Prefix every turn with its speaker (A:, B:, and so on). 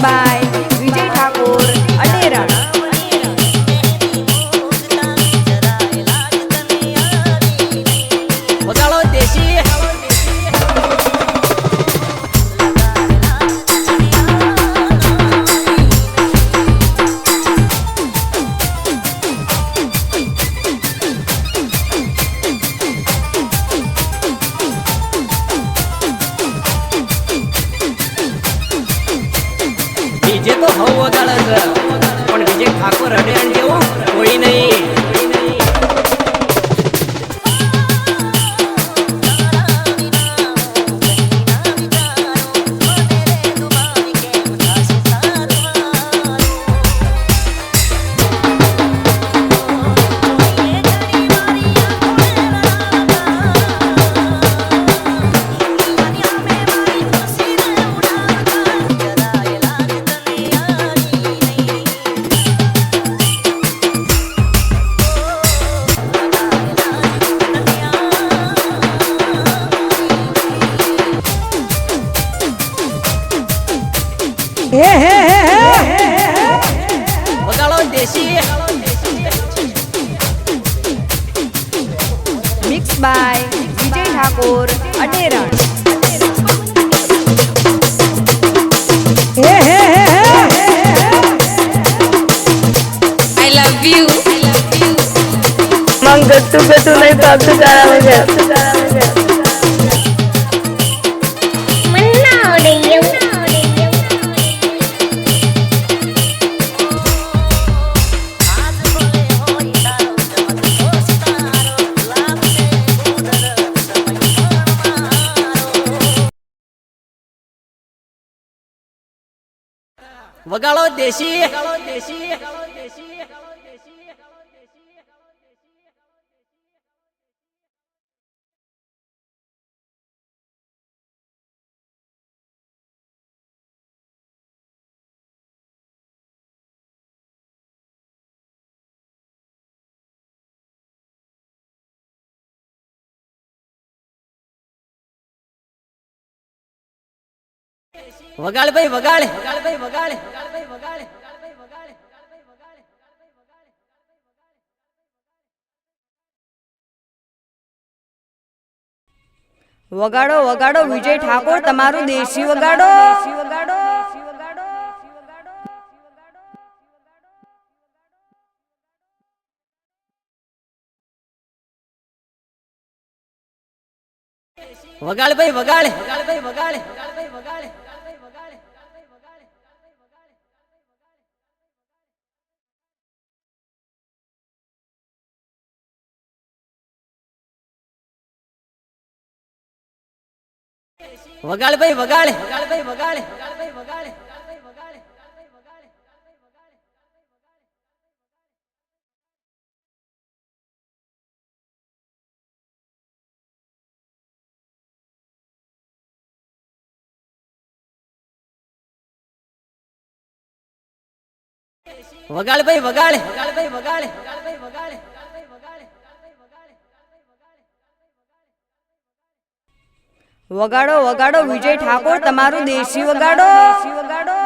A: Bye. બીજે તો સૌ વધારે છે પણ બીજે ઠાકોર હડે જેવું કોઈ નહીં.
B: આમ
C: ગટું ગટું નહીં પાપતું કરાવે છે.
A: વગાડો દેશી દેશી દેશી. વગાડ ભાઈ વગાડ. વગાડ ભાઈ
D: વગાડ વગાડ વિજય ઠાકોર તમારું દેશી વગાડો વગાડો.
A: વગાડ ભાઈ, વગાડ. વગાડ ભાઈ, વગાડ. વગાડ ભાઈ વગાડ વગાડ ભાઈ વગાડ વગાડ ભાઈ વગાડ વગાડ ભાઈ વગાડ વગાડ ભાઈ, વગાડ. વગાડ ભાઈ વગાડ વગાડ ભાઈ વગાડ
D: વગાડો વગાડો વિજય ઠાકોર, તમારું દેશી વગાડો વગાડો.